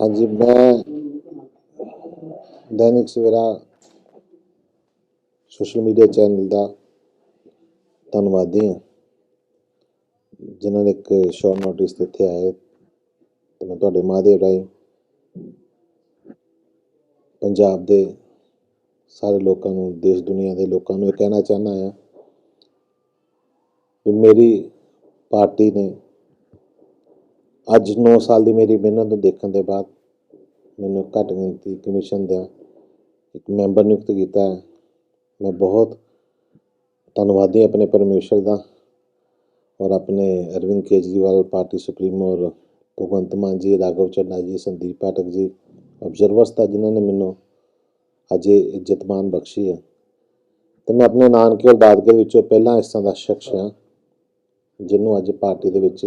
ਹਾਂਜੀ, ਮੈਂ Dainik Savera social media channel ਦਾ ਧੰਨਵਾਦੀ ਹਾਂ। ਜਿਨ੍ਹਾਂ ਨੇ ਇੱਕ ਸ਼ੋਰਟ ਨੋਟਿਸ ਤੇ ਇੱਥੇ ਆਏ ਤੇ ਮੈਂ ਤੁਹਾਡੇ ਮਾਧਿਅਮ ਰਾਹੀਂ ਪੰਜਾਬ ਦੇ ਸਾਰੇ ਲੋਕਾਂ ਨੂੰ, ਦੇਸ਼ ਦੁਨੀਆ ਦੇ ਲੋਕਾਂ ਨੂੰ ਇਹ ਕਹਿਣਾ ਚਾਹੁੰਦਾ ਹਾਂ ਵੀ ਮੇਰੀ ਪਾਰਟੀ ਨੇ ਅੱਜ 9 ਸਾਲ ਦੀ ਮੇਰੀ ਮਿਹਨਤ ਨੂੰ ਦੇਖਣ ਦੇ ਬਾਅਦ ਮੈਨੂੰ ਘੱਟ ਗਿਣਤੀ ਕਮਿਸ਼ਨ ਦਾ ਇੱਕ ਮੈਂਬਰ ਨਿਯੁਕਤ ਕੀਤਾ ਹੈ। ਮੈਂ ਬਹੁਤ ਧੰਨਵਾਦੀ ਆਪਣੇ ਪਰਮੇਸ਼ਰ ਦਾ ਔਰ ਆਪਣੇ ਅਰਵਿੰਦ ਕੇਜਰੀਵਾਲ, ਪਾਰਟੀ ਸੁਪਰੀਮੋ ਔਰ ਭਗਵੰਤ ਮਾਨ ਜੀ, ਰਾਘਵ ਚੱਡਾ ਜੀ, ਸੰਦੀਪ ਪਾਠਕ ਜੀ ਅਬਜ਼ਰਵਰਸ ਦਾ ਜਿਨ੍ਹਾਂ ਨੇ ਮੈਨੂੰ ਅਜੇ ਇੱਜ਼ਤਮਾਨ ਬਖਸ਼ੀ ਹੈ। ਤੇ ਮੈਂ ਆਪਣੇ ਨਾਨਕੇ ਔਰ ਦਾਦਕੇ ਵਿੱਚੋਂ ਪਹਿਲਾਂ ਇਸ ਤਰ੍ਹਾਂ ਦਾ ਸ਼ਖਸ ਹਾਂ ਜਿਹਨੂੰ ਅੱਜ ਪਾਰਟੀ ਦੇ ਵਿੱਚ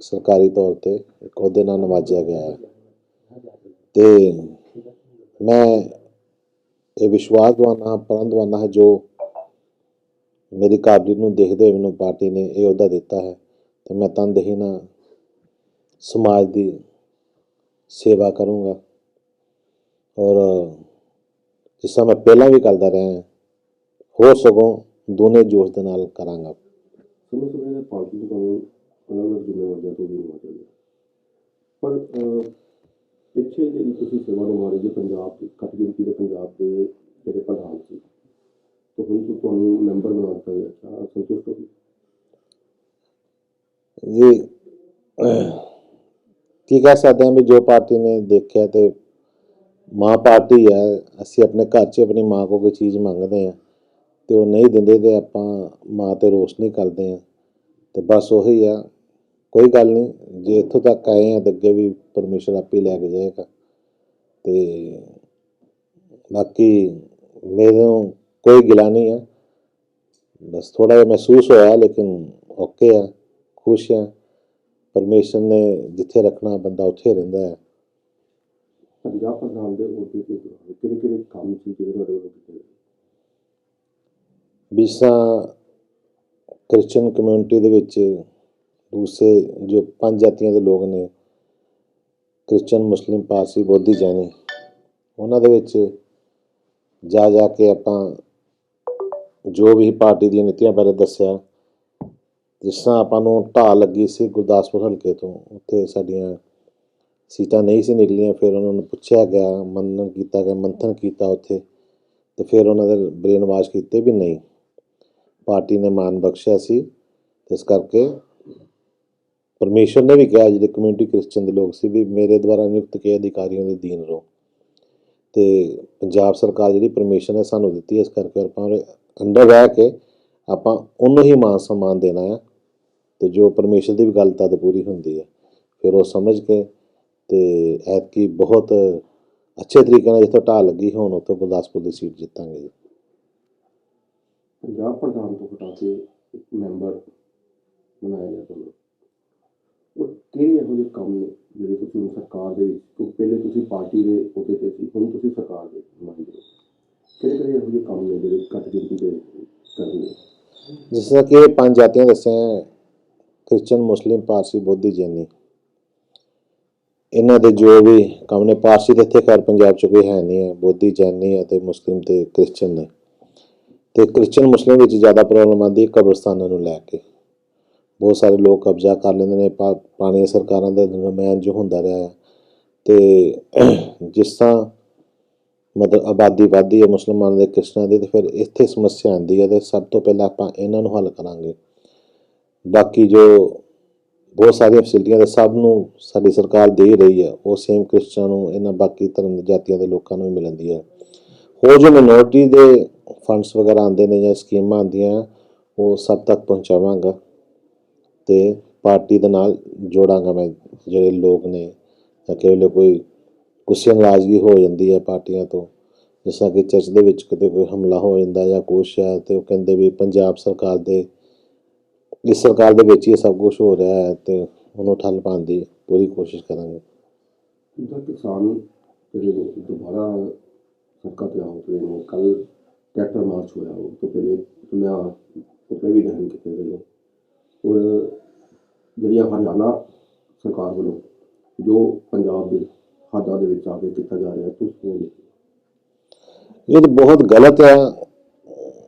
ਸਰਕਾਰੀ ਤੌਰ ਤੇ ਇੱਕ ਅਹੁਦੇ ਨਾਲ ਨਵਾਜਿਆ ਗਿਆ ਹੈ। ਤੇ ਮੈਂ ਇਹ ਵਿਸ਼ਵਾਸ ਦਵਾਨਾ ਪ੍ਰਣ ਦਵਾਨਾ ਹੈ ਜੋ ਮੇਰੀ ਕਾਬਲੀਅਤ ਨੂੰ ਦੇਖਦੇ ਹੋਏ ਮੈਨੂੰ ਪਾਰਟੀ ਨੇ ਇਹ ਅਹੁਦਾ ਦਿੱਤਾ ਹੈ ਤੇ ਮੈਂ ਤਨਦੇਹੀ ਨਾਲ ਸਮਾਜ ਦੀ ਸੇਵਾ ਕਰੂੰਗਾ। ਔਰ ਜਿਸ ਤਰ੍ਹਾਂ ਮੈਂ ਪਹਿਲਾਂ ਵੀ ਕਰਦਾ ਰਿਹਾ ਹਾਂ, ਹੋਰ ਸਗੋਂ ਦੋਨੇ ਜੋਸ਼ ਦੇ ਨਾਲ ਕਰਾਂਗਾ। ਸਮੇਂ ਸਮੇਂ ਪਾਰਟੀ ਨੂੰ ਅਲੱਗ-ਅਲੱਗ ਜ਼ਿੰਮੇਵਾਰੀਆਂ ਤੋਂ ਵੀ ਨਿਭਾਉਣਾ ਚਾਹੀਦਾ ਪਰ ਪਿੱਛੇ ਜਿਹੜੀ ਤੁਸੀਂ ਸੇਵਾ ਨਿਭਾ ਰਹੇ ਜੀ ਪੰਜਾਬ ਦੀ ਘੱਟ ਗਿਣਤੀ ਦੇ ਪੰਜਾਬ ਦੇ ਜਿਹੜੇ ਪ੍ਰਧਾਨ ਸੀ, ਤਾਂ ਹੁਣ ਤੋਂ ਤੁਹਾਨੂੰ ਮੈਂਬਰ ਬਣਾ ਦਿੱਤਾ ਗਿਆ ਅੱਛਾ ਸੰਤੁਸ਼ਟ ਹੋ ਜੀ ਕੀ ਕਹਿ ਸਕਦੇ ਹਾਂ ਵੀ ਜੋ ਪਾਰਟੀ ਨੇ ਦੇਖਿਆ ਤੇ ਮਾਂ ਪਾਰਟੀ ਹੈ, ਅਸੀਂ ਆਪਣੇ ਘਰ 'ਚ ਆਪਣੀ ਮਾਂ ਕੋਲ ਕੋਈ ਚੀਜ਼ ਮੰਗਦੇ ਆ ਤੇ ਉਹ ਨਹੀਂ ਦਿੰਦੇ ਤੇ ਆਪਾਂ ਮਾਂ ਤੇ ਰੋਸ ਨਹੀਂ ਕਰਦੇ ਆ ਤੇ ਬਸ ਉਹੀ ਆ ਕੋਈ ਗੱਲ ਨਹੀਂ ਜੇ ਇੱਥੋਂ ਤੱਕ ਆਏ ਆ ਤੇ ਅੱਗੇ ਵੀ ਪਰਮੇਸ਼ਰ ਆਪੇ ਲੈ ਕੇ ਜਾਏਗਾ। ਤੇ ਬਾਕੀ ਮੈਨੂੰ ਕੋਈ ਗਿਲਾ ਨਹੀਂ ਹੈ ਬਸ ਥੋੜਾ ਜਿਹਾ ਮਹਿਸੂਸ ਹੋਇਆ ਲੇਕਿਨ ਓਕੇ ਆ ਖੁਸ਼ ਆ। ਪਰਮੇਸ਼ਰ ਨੇ ਜਿੱਥੇ ਰੱਖਣਾ ਬੰਦਾ ਉੱਥੇ ਰਹਿੰਦਾ ਹੈ ਪੰਜਾਬ ਪ੍ਰਧਾਨ ਦੇ ਅਹੁਦੇ ਤੇ ਕਿਹੜੇ ਕਿਹੜੇ ਕੰਮ ਸੀ ਜਿਹੜੇ ਤੁਹਾਡੇ ਵੱਲੋਂ ਕੀਤੇ ਗਏ? ਬਿਸਾ ਕ੍ਰਿਸਚੀਅਨ ਕਮਿਊਨਿਟੀ ਦੇ ਵਿੱਚ ਦੂਸਰੇ ਜੋ ਪੰਜ ਜਾਤੀਆਂ ਦੇ ਲੋਕ ਨੇ, ਕ੍ਰਿਸਚਨ, ਮੁਸਲਿਮ, ਪਾਰਸੀ, ਬੋਧੀ, ਜੈਨੀ, ਉਹਨਾਂ ਦੇ ਵਿੱਚ ਜਾ ਜਾ ਕੇ ਆਪਾਂ ਜੋ ਵੀ ਪਾਰਟੀ ਦੀਆਂ ਨੀਤੀਆਂ ਬਾਰੇ ਦੱਸਿਆ, ਜਿਸ ਤਰ੍ਹਾਂ ਆਪਾਂ ਨੂੰ ਢਾਹ ਲੱਗੀ ਸੀ ਗੁਰਦਾਸਪੁਰ ਹਲਕੇ ਤੋਂ, ਉੱਥੇ ਸਾਡੀਆਂ ਸੀਟਾਂ ਨਹੀਂ ਸੀ ਨਿਕਲੀਆਂ, ਫਿਰ ਉਹਨਾਂ ਨੂੰ ਪੁੱਛਿਆ ਗਿਆ, ਮੰਨਣ ਕੀਤਾ ਗਿਆ, ਮੰਥਨ ਕੀਤਾ ਉੱਥੇ, ਤੇ ਫਿਰ ਉਹਨਾਂ ਦੇ ਬ੍ਰੇਨ ਵਾਸ਼ ਕੀਤੇ ਵੀ ਨਹੀਂ। ਪਾਰਟੀ ਨੇ ਮਾਨ ਬਖਸ਼ਿਆ ਸੀ, ਇਸ ਕਰਕੇ ਪਰਮੇਸ਼ਰ ਨੇ ਵੀ ਕਿਹਾ, ਜਿਹੜੇ ਕਮਿਊਨਿਟੀ ਕ੍ਰਿਸਚੀਅਨ ਦੇ ਲੋਕ ਸੀ ਵੀ ਮੇਰੇ ਦੁਆਰਾ ਨਿਯੁਕਤ ਕੀਤੇ ਅਧਿਕਾਰੀਆਂ ਦੇ ਦੀਨ ਰਹੋ। ਤੇ ਪੰਜਾਬ ਸਰਕਾਰ ਜਿਹੜੀ ਪਰਮਿਸ਼ਨ ਹੈ ਸਾਨੂੰ ਦਿੱਤੀ, ਇਸ ਕਰਕੇ ਆਪਾਂ ਉਹਦੇ ਅੰਡਰ ਰਹਿ ਕੇ ਆਪਾਂ ਉਹਨੂੰ ਹੀ ਮਾਨ ਸਨਮਾਨ ਦੇਣਾ ਹੈ ਤੇ ਜੋ ਪਰਮੇਸ਼ਰ ਦੀ ਵੀ ਗੱਲ ਤਦ ਪੂਰੀ ਹੁੰਦੀ ਹੈ ਫਿਰ ਉਹ ਸਮਝ ਕੇ ਤੇ ਐਤਕੀ ਬਹੁਤ ਅੱਛੇ ਤਰੀਕੇ ਨਾਲ ਜਿੱਥੋਂ ਢਾਹ ਲੱਗੀ, ਹੁਣ ਉੱਥੋਂ ਗੁਰਦਾਸਪੁਰ ਦੀ ਸੀਟ ਜਿੱਤਾਂਗੇ ਜੀ। ਪੰਜਾਬ ਪ੍ਰਧਾਨ ਤੋਂ ਹਟਾ ਕੇ ਇੱਕ ਮੈਂਬਰ ਬਣਾਇਆ ਗਿਆ ਤੁਹਾਨੂੰ ਉਹ ਕਿਹੜੇ ਇਹੋ ਜਿਹੇ ਕੰਮ ਨੇ ਜਿਹੜੇ ਤੁਸੀਂ ਹੁਣ ਸਰਕਾਰ ਦੇ ਵਿੱਚ ਕਿਉਂਕਿ ਪਹਿਲੇ ਤੁਸੀਂ ਪਾਰਟੀ ਦੇ ਅਹੁਦੇ ਤੇ ਸੀ, ਹੁਣ ਤੁਸੀਂ ਸਰਕਾਰ ਦੇ ਨੁਮਾਇੰਦੇ ਹੋ। ਕਿਹੜੇ ਕਿਹੜੇ ਇਹੋ ਜਿਹੇ ਕੰਮ ਨੇ ਜਿਹੜੇ ਘੱਟ ਗਿਣਤੀ ਦੇ ਕਰਨੇ ਜਿਸ ਤਰ੍ਹਾਂ ਕਿ ਪੰਜ ਜਾਤੀਆਂ ਦੱਸਿਆ ਕ੍ਰਿਸਚਨ, ਮੁਸਲਿਮ, ਪਾਰਸੀ, ਬੋਧੀ, ਜੈਨੀ। ਇਹਨਾਂ ਦੇ ਜੋ ਵੀ ਕੰਮ ਨੇ, ਪਾਰਸੀ ਤੇ ਇੱਥੇ ਖੈਰ ਪੰਜਾਬ ਚ ਕੋਈ ਹੈ ਨਹੀਂ ਹੈ, ਬੋਧੀ, ਜੈਨੀ ਅਤੇ ਮੁਸਲਿਮ ਤੇ ਕ੍ਰਿਸਚਨ ਨੇ। ਤੇ ਕ੍ਰਿਸਚਨ, ਮੁਸਲਿਮ ਵਿੱਚ ਜ਼ਿਆਦਾ ਪ੍ਰੋਬਲਮ ਆਉਂਦੀ ਹੈ ਕਬਰਸਤਾਨਾਂ ਨੂੰ ਲੈ ਕੇ। ਬਹੁਤ ਸਾਰੇ ਲੋਕ ਕਬਜ਼ਾ ਕਰ ਲੈਂਦੇ ਨੇ, ਪਾ- ਪੁਰਾਣੀਆਂ ਸਰਕਾਰਾਂ ਦਾ ਦਰਮਿਆਨ ਜੋ ਹੁੰਦਾ ਰਿਹਾ ਹੈ। ਤੇ ਜਿਸ ਤਰ੍ਹਾਂ ਮਤਲਬ ਆਬਾਦੀ ਵੱਧਦੀ ਹੈ ਮੁਸਲਮਾਨਾਂ ਦੇ, ਕ੍ਰਿਸਚਨਾਂ ਦੀ, ਤੇ ਫਿਰ ਇੱਥੇ ਸਮੱਸਿਆ ਆਉਂਦੀ ਹੈ ਤੇ ਸਭ ਤੋਂ ਪਹਿਲਾਂ ਆਪਾਂ ਇਹਨਾਂ ਨੂੰ ਹੱਲ ਕਰਾਂਗੇ। ਬਾਕੀ ਜੋ ਬਹੁਤ ਸਾਰੀਆਂ ਫੈਸਿਲਿਟੀਆਂ ਤੇ ਸਭ ਨੂੰ ਸਾਡੀ ਸਰਕਾਰ ਦੇ ਰਹੀ ਹੈ, ਉਹ ਸੇਮ ਕ੍ਰਿਸਚਨਾਂ ਨੂੰ, ਇਹਨਾਂ ਬਾਕੀ ਧਰਮ ਜਾਤੀਆਂ ਦੇ ਲੋਕਾਂ ਨੂੰ ਵੀ ਮਿਲਦੀ ਹੈ। ਹੋਰ ਜੋ ਮਿਨੋਰਟੀ ਦੇ ਫੰਡਸ ਵਗੈਰਾ ਆਉਂਦੇ ਨੇ ਜਾਂ ਸਕੀਮਾਂ ਆਉਂਦੀਆਂ, ਉਹ ਸਭ ਤੱਕ ਪਹੁੰਚਾਵਾਂਗਾ। ਤੇ ਪਾਰਟੀ ਦੇ ਨਾਲ ਜੋੜਾਂਗਾ ਮੈਂ, ਜਿਹੜੇ ਲੋਕ ਨੇ। ਜਾਂ ਕਿਸੇ ਵੇਲੇ ਕੋਈ ਗੁੱਸੇ ਨਾਰਾਜ਼ਗੀ ਹੋ ਜਾਂਦੀ ਹੈ ਪਾਰਟੀਆਂ ਤੋਂ। ਜਿਸ ਤਰ੍ਹਾਂ ਕਿ ਚਰਚ ਦੇ ਵਿੱਚ ਕਿਤੇ ਕੋਈ ਹਮਲਾ ਹੋ ਜਾਂਦਾ ਜਾਂ ਕੁਛ ਹੈ ਤੇ ਉਹ ਕਹਿੰਦੇ ਵੀ ਪੰਜਾਬ ਸਰਕਾਰ ਦੇ, ਇਸ ਸਰਕਾਰ ਦੇ ਵਿੱਚ ਹੀ ਇਹ ਸਭ ਕੁਝ ਹੋ ਰਿਹਾ ਹੈ ਤੇ ਉਹਨੂੰ ਠੱਲ ਪਾਉਣ ਦੀ ਪੂਰੀ ਕੋਸ਼ਿਸ਼ ਕਰਾਂਗੇ। ਜਿੱਦਾਂ ਕਿਸਾਨ ਜਿਹੜੇ ਦੁਬਾਰਾ ਸੜਕਾਂ ਤੇ ਆਉ ਨੇ ਕੱਲ ਟਰੈਕਟਰ ਮਾਰਚ ਹੋਇਆ, ਉਹ ਤੋਂ ਪਹਿਲੇ ਤੁਲਿਆ ਪੁਤਲੇ ਵੀ ਦਹਨ ਕੀਤੇ ਗਏ ਨੇ ਔਰ ਜਿਹੜੀਆਂ ਹਰਿਆਣਾ ਸਰਕਾਰ ਵੱਲੋਂ ਜੋ ਪੰਜਾਬ ਦੇ ਵਿੱਚ ਆ ਕੇ ਕੀਤਾ ਜਾ ਰਿਹਾ, ਤੁਸੀਂ ਇਹ ਤਾਂ ਬਹੁਤ ਗਲਤ ਹੈ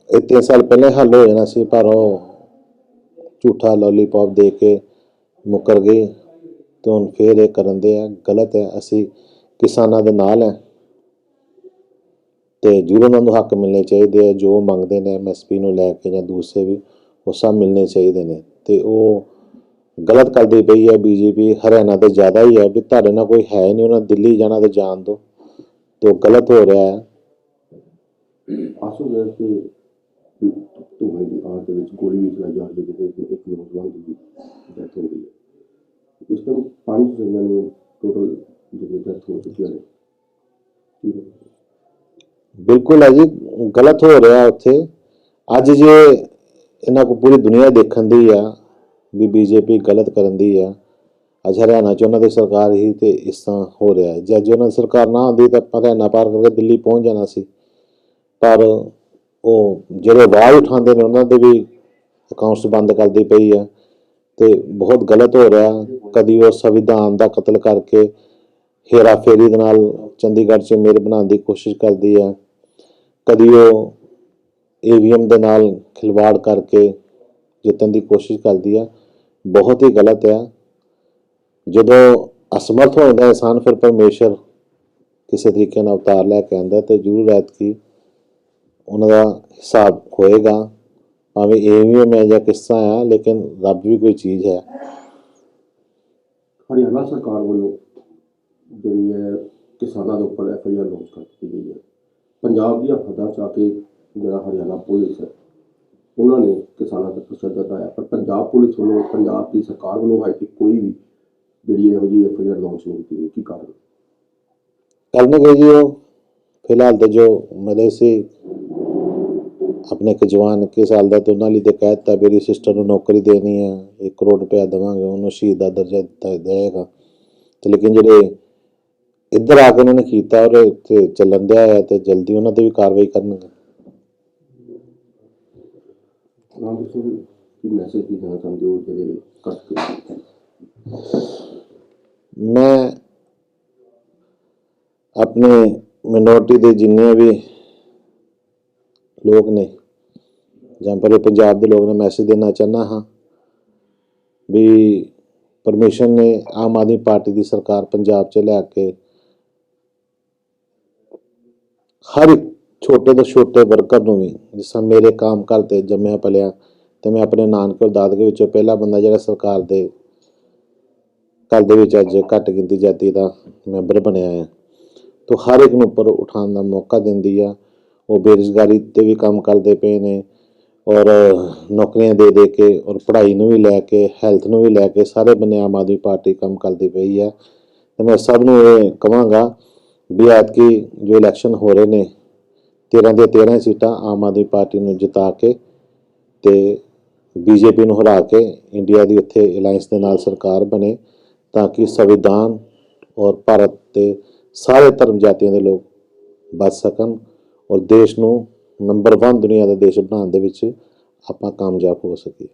ਇਹ ਤਿੰਨ ਸਾਲ ਪਹਿਲੇ ਹੱਲ ਹੋ ਜਾਣਾ ਸੀ, ਪਰ ਉਹ ਝੂਠਾ ਲੋਲੀਪੌਪ ਦੇ ਕੇ ਮੁੱਕਰ ਗਏ ਤੇ ਹੁਣ ਫੇਰ ਇਹ ਕਰਨ ਦੇ ਆ। ਗਲਤ ਹੈ, ਅਸੀਂ ਕਿਸਾਨਾਂ ਦੇ ਨਾਲ ਹੈ ਤੇ ਜੋ ਉਹਨਾਂ ਨੂੰ ਹੱਕ ਮਿਲਣੇ ਚਾਹੀਦੇ ਆ। ਜੋ ਮੰਗਦੇ ਨੇ ਐਮਐਸਪੀ ਨੂੰ ਲੈ ਕੇ ਜਾਂ ਦੂਸਰੇ ਵੀ, ਉਹ ਸਭ ਮਿਲਣੇ ਚਾਹੀਦੇ ਨੇ। ਤੇ ਉਹ ਗਲਤ ਕਰਦੀ ਪਈ ਹੈ ਬੀਜੇਪੀ ਹਰਿਆਣਾ ਤੇ ਜ਼ਿਆਦਾ ਹੀ ਹੈ ਵੀ ਤੁਹਾਡੇ ਨਾਲ ਕੋਈ ਹੈ ਨਹੀਂ ਉਹਨਾਂ ਦਿੱਲੀ ਜਾਣਾ ਤੇ ਜਾਣ ਦੋ ਤੇ ਗਲਤ ਹੋ ਰਿਹਾ ਹੈ। ਆਸੂ ਗੈਸ ਤੇ ਧੂਮੇ ਦੀ ਆੜ ਦੇ ਵਿੱਚ ਗੋਲੀ ਵੀ ਚਲਾਈ ਜਾ ਰਹੀ ਹੈ ਜਿਹਦੇ ਵਿੱਚ ਇੱਕ ਨੌਜਵਾਨ ਦੀ ਡੈਥ ਹੋ ਗਈ ਹੈ। ਇਸ ਤੋਂ ਪੰਜ ਜਣਿਆਂ ਨੂੰ ਟੋਟਲ ਜਿਹੜੀ ਡੈਥ ਹੋ ਚੁੱਕੀ ਹੈ। ਕੀ ਹੋਇਆ? ਬਿਲਕੁਲ ਹੈ ਜੀ ਗਲਤ ਹੋ ਰਿਹਾ ਉੱਥੇ। ਅੱਜ ਜੇ ਇਹਨਾਂ ਕੋ ਪੂਰੀ ਦੁਨੀਆ ਦੇਖਣ ਦੀ ਆ, ਵੀ ਬੀਜੇਪੀ ਗਲਤ ਕਰਨ ਦੀ ਆ। ਅੱਜ ਹਰਿਆਣਾ ਚ ਉਹਨਾਂ ਦੀ ਸਰਕਾਰ ਹੀ ਤੇ ਇਸ ਤਰ੍ਹਾਂ ਹੋ ਰਿਹਾ ਹੈ। ਜੇ ਉਹਨਾਂ ਦੀ ਸਰਕਾਰ ਨਾ ਆਉਂਦੀ ਤਾਂ ਆਪਾਂ ਹਰਿਆਣਾ ਪਾਰ ਕਰਕੇ ਦਿੱਲੀ ਪਹੁੰਚ ਜਾਣਾ ਸੀ। ਪਰ ਉਹ ਜਿਹੜੇ ਆਵਾਜ਼ ਉਠਾਉਂਦੇ ਨੇ ਉਹਨਾਂ ਦੇ ਵੀ ਅਕਾਊਂਟਸ ਬੰਦ ਕਰਦੀ ਪਈ ਆ ਤੇ ਬਹੁਤ ਗਲਤ ਹੋ ਰਿਹਾ। ਕਦੀ ਉਹ ਸੰਵਿਧਾਨ ਦਾ ਕਤਲ ਕਰਕੇ ਹੇਰਾ ਫੇਰੀ ਦੇ ਨਾਲ ਚੰਡੀਗੜ੍ਹ 'ਚ ਮੇਰ ਬਣਾਉਣ ਦੀ ਕੋਸ਼ਿਸ਼ ਕਰਦੀ ਆ। ਕਦੀ ਉਹ ਈਵੀਐਮ ਦੇ ਨਾਲ ਖਿਲਵਾੜ ਕਰਕੇ ਜਿੱਤਣ ਦੀ ਕੋਸ਼ਿਸ਼ ਕਰਦੀ ਆ। ਬਹੁਤ ਹੀ ਗਲਤ ਹੈ ਜਦੋਂ ਅਸਮਰਥ ਹੋ ਜਾਂਦਾ ਇਨਸਾਨ, ਫਿਰ ਪਰਮੇਸ਼ਰ ਕਿਸੇ ਤਰੀਕੇ ਨਾਲ ਉਤਾਰ ਲੈ ਕੇ ਆਉਂਦਾ ਤੇ ਜ਼ਰੂਰ ਐਤ ਕੀ ਉਹਨਾਂ ਦਾ ਹਿਸਾਬ ਹੋਏਗਾ, ਭਾਵੇਂ ਈਵੀਐਮ ਹੈ ਜਾਂ ਕਿਸ ਤਰ੍ਹਾਂ ਆ ਲੇਕਿਨ ਰੱਬ ਵੀ ਕੋਈ ਚੀਜ਼ ਹੈ। ਹਰਿਆਣਾ ਸਰਕਾਰ ਵੱਲੋਂ ਜਿਹੜੀ ਹੈ ਕਿਸਾਨਾਂ ਦੇ ਉੱਪਰ ਐਫ ਆਈ ਆਰ ਲਾਂਚ ਕਰ ਦਿੱਤੀ ਗਈ ਹੈ। ਪੰਜਾਬ ਦੀਆਂ ਹੱਦਾਂ ਚ ਆ ਕੇ ਜਿਹੜਾ ਹਰਿਆਣਾ ਪੁਲਿਸ ਹੈ, ਉਹਨਾਂ ਨੇ ਕਿਸਾਨਾਂ ਤੇ ਤਸ਼ੱਦਦ ਆਇਆ ਪਰ ਪੰਜਾਬ ਪੁਲਿਸ ਵੱਲੋਂ, ਪੰਜਾਬ ਦੀ ਸਰਕਾਰ ਵੱਲੋਂ ਹਾਈ ਕਿ ਕੋਈ ਵੀ ਜਿਹੜੀ ਇਹੋ ਜਿਹੀ ਐਫ ਆਈ ਆਰ ਲਾਂਚ ਨਹੀਂ ਕੀਤੀ ਗਈ, ਕੀ ਕਾਰਨ? ਕਰਨਗੇ ਜੀ ਉਹ ਫਿਲਹਾਲ ਤਾਂ ਜੋ ਮਿਲੇ ਸੀ, ਆਪਣੇ ਇੱਕ ਜਵਾਨ ਇੱਕੀ ਸਾਲ ਦਾ ਤੇ ਉਹਨਾਂ ਲਈ ਤੇ ਕਹਿ ਦਿੱਤਾ ਮੇਰੀ ਸਿਸਟਰ ਨੂੰ ਨੌਕਰੀ ਦੇਣੀ ਹੈ 1 ਕਰੋੜ ਰੁਪਇਆ ਦੇਵਾਂਗੇ, ਉਹਨੂੰ ਸ਼ਹੀਦ ਦਾ ਦਰਜਾ ਦਿੱਤਾ ਜਾਏਗਾ। ਤੇ ਲੇਕਿਨ ਜਿਹੜੇ ਇੱਧਰ ਆ ਕੇ ਉਹਨਾਂ ਨੇ ਕੀਤਾ ਔਰ ਇੱਥੇ ਚੱਲਣ ਦਿਆ ਹੈ ਤੇ ਜਲਦੀ ਉਹਨਾਂ ਤੇ ਵੀ ਕਾਰਵਾਈ ਕਰਨਗੇ। ਰਾਮ ਸਿੰਘ ਕੀ ਮੈਸੇਜ ਵੀ ਦੇਣਾ ਚਾਹੁੰਦੇ ਹੋ, ਜਿਹੜੇ ਕੱਟ ਕੇ ਮੈਂ ਆਪਣੇ ਮਿਨੋਰਟੀ ਦੇ ਜਿੰਨੇ ਵੀ ਲੋਕ ਨੇ, ਜਾਂ ਪਰੇ ਪੰਜਾਬ ਦੇ ਲੋਕ ਨੇ ਮੈਸੇਜ ਦੇਣਾ ਚਾਹੁੰਦਾ ਹਾਂ ਵੀ ਪਰਮਿਸ਼ਨ ਨੇ ਆਮ ਆਦਮੀ ਪਾਰਟੀ ਦੀ ਸਰਕਾਰ ਪੰਜਾਬ 'ਚ ਲੈ ਕੇ ਹਰ ਇੱਕ ਛੋਟੇ ਤੋਂ ਛੋਟੇ ਵਰਕਰ ਨੂੰ ਵੀ, ਜਿਸ ਤਰ੍ਹਾਂ ਮੇਰੇ ਕੰਮ ਘਰ ਤੇ ਜੰਮਿਆ ਪਲਿਆ, ਤੇ ਮੈਂ ਆਪਣੇ ਨਾਨਕੇ ਔਰ ਦਾਦਕੇ ਵਿੱਚੋਂ ਪਹਿਲਾ ਬੰਦਾ ਜਿਹੜਾ ਸਰਕਾਰ ਦੇ ਘਰ ਦੇ ਵਿੱਚ ਅੱਜ ਘੱਟ ਗਿਣਤੀ ਜਾਤੀ ਦਾ ਮੈਂਬਰ ਬਣਿਆ ਹੈ ਤੋ ਹਰ ਇੱਕ ਨੂੰ ਉੱਪਰ ਉਠਾਉਣ ਦਾ ਮੌਕਾ ਦਿੰਦੀ ਆ। ਉਹ ਬੇਰੁਜ਼ਗਾਰੀ ਤੇ ਵੀ ਕੰਮ ਕਰਦੇ ਪਏ ਨੇ ਔਰ ਨੌਕਰੀਆਂ ਦੇ ਦੇ ਕੇ ਔਰ ਪੜ੍ਹਾਈ ਨੂੰ ਵੀ ਲੈ ਕੇ, ਹੈਲਥ ਨੂੰ ਵੀ ਲੈ ਕੇ ਸਾਰੇ ਬੰਨੇ ਆਮ ਆਦਮੀ ਪਾਰਟੀ ਕੰਮ ਕਰਦੀ ਪਈ ਆ। ਤੇ ਮੈਂ ਸਭ ਨੂੰ ਇਹ ਕਹਾਂਗਾ ਵੀ ਐਤਕੀ ਜੋ ਇਲੈਕਸ਼ਨ ਹੋ ਰਹੇ ਨੇ 13 ਦੇ 13 ਸੀਟਾਂ ਆਮ ਆਦਮੀ ਪਾਰਟੀ ਨੂੰ ਜਿਤਾ ਕੇ ਤੇ ਬੀਜੇਪੀ ਨੂੰ ਹਰਾ ਕੇ ਇੰਡੀਆ ਦੀ ਉੱਥੇ ਅਲਾਈਅੰਸ ਦੇ ਨਾਲ ਸਰਕਾਰ ਬਣੇ ਤਾਂ ਕਿ ਸੰਵਿਧਾਨ ਔਰ ਭਾਰਤ ਦੇ ਸਾਰੇ ਧਰਮ ਜਾਤੀਆਂ ਦੇ ਲੋਕ ਬਚ ਸਕਣ ਔਰ ਦੇਸ਼ ਨੂੰ ਨੰਬਰ 1 ਦੁਨੀਆ ਦਾ ਦੇਸ਼ ਬਣਾਉਣ ਦੇ ਵਿੱਚ ਆਪਾਂ ਕਾਮਯਾਬ ਹੋ ਸਕੀਏ।